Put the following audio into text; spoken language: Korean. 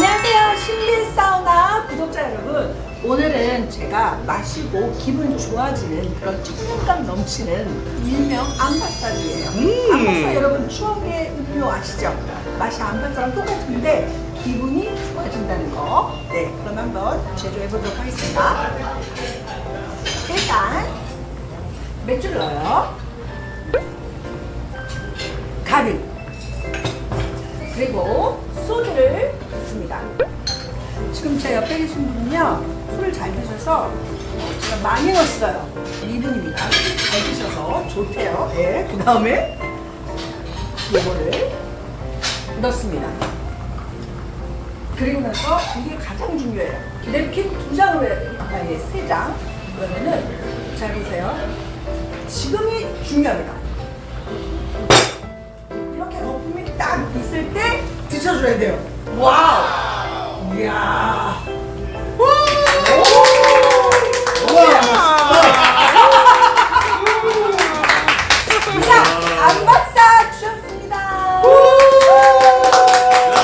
안녕하세요. 실내 사우나 구독자 여러분. 오늘은 제가 마시고 기분 좋아지는 그런 청량감 넘치는 일명 암바살이에요. 음. 암바살 여러분 추억의 음료 아시죠? 맛이 암바살랑 똑같은데 기분이 좋아진다는 거. 네, 그럼 한번 제조해 보도록 하겠습니다. 일단 맥주를 넣어요. 가득. 그리고 붓습니다. 지금 제 옆에 계신 분은요, 술을 잘 드셔서 제가 많이 넣었어요. 이분입니다. 술잘 드셔서 좋대요. 네, 그 다음에 이거를 넣습니다. 그리고 나서 이게 가장 중요해요. 냅킨 두 장으로 해야 돼요. 아니, 세 장. 그러면은, 잘 보세요. 지금이 중요합니다. 이렇게 거품이 딱 있을 때 뒤쳐줘야 돼요. 와우!